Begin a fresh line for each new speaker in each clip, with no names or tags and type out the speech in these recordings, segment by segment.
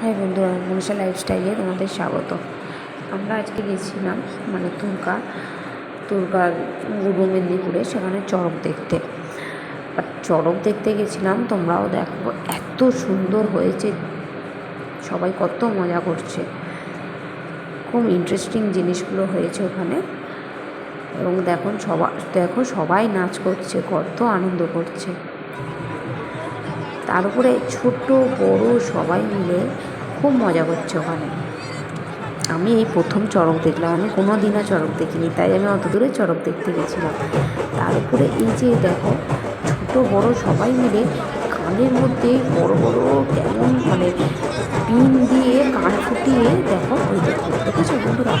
High বন্ধুরা মনীষা লাইফস্টাইলে তোমাদের স্বাগত। আমরা আজকে গেছিলাম মানে তুর্কা তুর্কার পূর্ব মেদিনীপুরে, সেখানে চড়ক দেখতে। আর চড়ক দেখতে গেছিলাম, তোমরাও দেখো, এত সুন্দর হয়েছে। সবাই কত মজা করছে। খুব ইন্টারেস্টিং জিনিসগুলো হয়েছে ওখানে। এবং দেখো সবাই দেখো সবাই নাচ করছে, কত আনন্দ করছে। তার উপরে ছোট বড় সবাই মিলে খুব মজা করছে ওখানে। আমি এই প্রথম চড়ক দেখলাম, আমি কোনো দিনও চড়ক দেখিনি, তাই আমি অত দূরে চড়ক দেখতে গেছিলাম। তার উপরে এই যে দেখো, ছোট, বড় সবাই মিলে কানের মধ্যে বড় বড় কেমন মানে পিন দিয়ে কান ফুটিয়ে দেখো দেখেছ বন্ধুরা?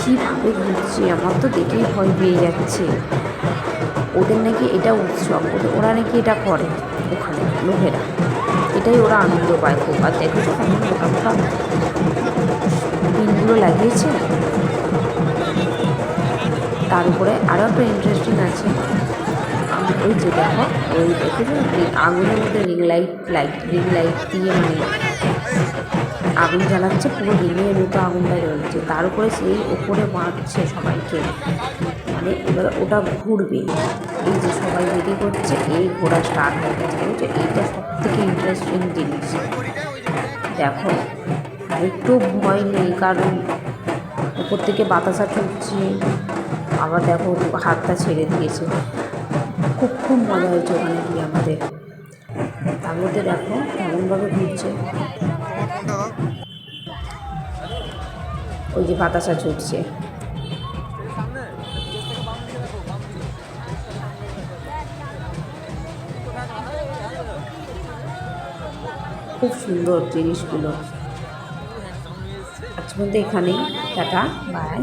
কীভাবে ঘুরছে, আমার তো দেখেই ভয় পেয়ে যাচ্ছে। ওদের নাকি এটা উৎসব, ওদের, ওরা নাকি এটা করে ওখানে, লোকেরা। এটাই ওরা আনন্দ পায় খুব, আর দেখেছ কেমন পিনগুলো লাগিয়েছে। তার উপরে আরও একটা ইন্টারেস্টিং আছে। ওই যে দেখো, ওই দেখেছ আগুনের মধ্যে ring light light ring light দিয়ে মানে আগুন জ্বালাচ্ছে, পুরো রিংয়ের মতো আগুনটা জ্বলছে। তার উপরে সেই ওপরে বাঁধছে সবাইকে। মানে এবার ওটা ঘুরবে। এই যে সবাই রেডি করছে, এই ঘোরা স্টার্ট হয়ে গেছে। বুঝছ এইটা সব থেকে ইন্টারেস্টিং জিনিস। দেখো, একটু ভয় নেই, কারণ উপর থেকে বাতাসা ঠুকছে আবার দেখো, হাতটা ছেড়ে দিয়েছে। খুব খুব মজা হয়েছে ওখানে গিয়ে আমাদের। তার মধ্যে দেখো এমনভাবে ঘুরছে। ওই যে বাতাসা ঝুটছে খুব সুন্দর জিনিসগুলো। আজ মধ্যে এখানেই টাটা বাই